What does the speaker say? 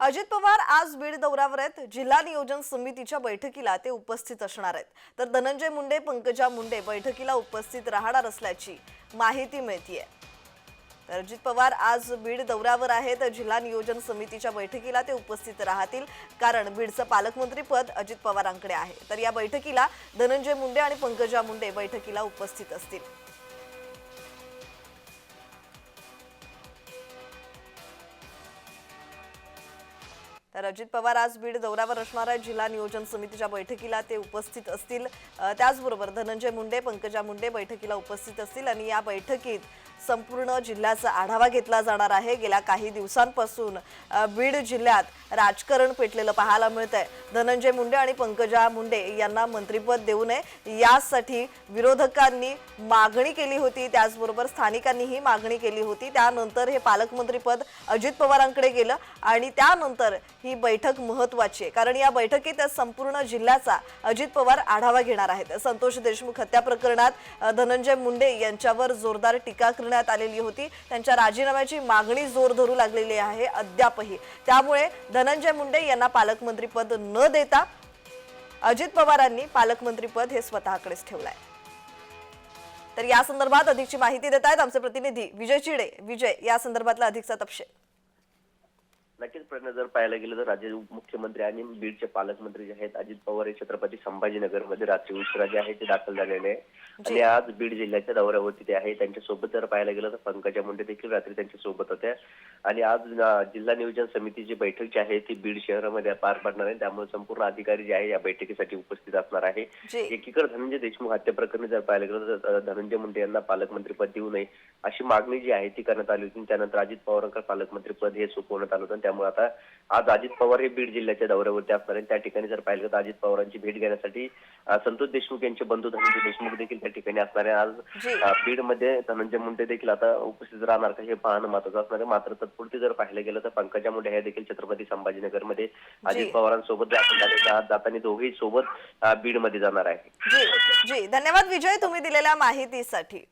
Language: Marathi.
अजित पवार आज बीड दौऱ्यावर आहेत. जिल्हा नियोजन समितीच्या बैठकीला ते उपस्थित असणार आहेत. तर धनंजय मुंडे पंकजा मुंडे बैठकीला उपस्थित राहणार असल्याची माहिती मिळतीये. तर अजित पवार आज बीड दौऱ्यावर आहेत. जिल्हा नियोजन समितीच्या बैठकीला ते उपस्थित राहतील. कारण बीडचं पालकमंत्री पद अजित पवारांकडे आहे. तर या बैठकीला धनंजय मुंडे आणि पंकजा मुंडे बैठकीला उपस्थित असतील. तर अजित पवार आज बीड दौऱ्यावर असणाऱ्या जिल्हा नियोजन समितीच्या बैठकीला ते उपस्थित असतील. त्याचबरोबर धनंजय मुंडे पंकजा मुंडे बैठकीला उपस्थित असतील आणि या बैठकीत संपूर्ण जिल्ह्याचा आढावा घेतला जाणार आहे. गेल्या काही दिवसांपासून बीड जिल्ह्यात राजकारण पेटलेलं पाहायला मिळत आहे धनंजय मुंडे आणि पंकजा मुंडे यांना मंत्रिपद देऊ नये. यासाठी विरोधकांनी मागणी केली होती. त्याचबरोबर स्थानिकांनीही मागणी केली होती. त्यानंतर हे पालकमंत्रीपद अजित पवारांकडे गेलं आणि त्यानंतर ही बैठक महत्वाची आहे. कारण या बैठकीत संपूर्ण जिल्ह्याचा अजित पवार आढावा घेणार आहेत. संतोष देशमुख हत्या प्रकरणात धनंजय मुंडे यांच्यावर जोरदार टीका करण्यात आलेली होती. त्यांच्या राजीनाम्याची मागणी जोर धरू लागलेली आहे अद्यापही. त्यामुळे धनंजय मुंडे यांना पालकमंत्रीपद न देता अजित पवारांनी पालकमंत्रीपद हे स्वतःकडेच ठेवलंय. तर या संदर्भात अधिकची माहिती देत आहेत आमचे प्रतिनिधी विजय चिडे. विजय या संदर्भातला अधिकचा तपशील. नक्कीच प्रश्न जर पाहायला गेलं तर राज्याचे उपमुख्यमंत्री आणि बीडचे पालकमंत्री जे आहेत अजित पवार हे छत्रपती संभाजीनगरमध्ये रात्री उशिरा जे आहे ते दाखल झालेले आहे आणि आज बीड जिल्ह्याच्या दौऱ्यावरती ते आहे. त्यांच्यासोबत जर पाहायला गेलं तर पंकजा मुंडे देखील रात्री त्यांच्यासोबत होत्या आणि आज जिल्हा नियोजन समितीची बैठक जी आहे ती बीड शहरामध्ये पार पडणार आहे. त्यामुळे संपूर्ण अधिकारी जे आहे या बैठकीसाठी उपस्थित असणार आहे. एकीकडे धनंजय देशमुख हत्या प्रकरणी जर पाहायला गेलं तर धनंजय मुंडे यांना पालकमंत्रीपद देऊ नये अशी मागणी जी आहे ती करण्यात आली होती. त्यानंतर अजित पवारांकडे पालकमंत्रीपद हे सोपवण्यात आलं होतं. त्यामुळे आता आज अजित पवार हे बीड जिल्ह्याच्या दौऱ्यावरती असणार आहेत. त्या ठिकाणी जर पाहिलं तर अजित पवारांची भेट घेण्यासाठी संतोष देशमुख यांचे बंधू धनंजय देशमुख देखील त्या ठिकाणी असणार आहे आज बीडमध्ये धनंजय मुंडे देखील आता उपस्थित राहणार का हे पाहणं महत्वाचं असणार आहे. मात्र तत्पुरती जर पाहिलं गेलं तर पंकजा मुंडे हे देखील छत्रपती संभाजीनगरमध्ये अजित पवारांसोबत दाखल झाले आज जाताना दोघेही सोबत अं, बीडमध्ये जाणार आहे जी. धन्यवाद विजय तुम्ही दिलेल्या माहितीसाठी.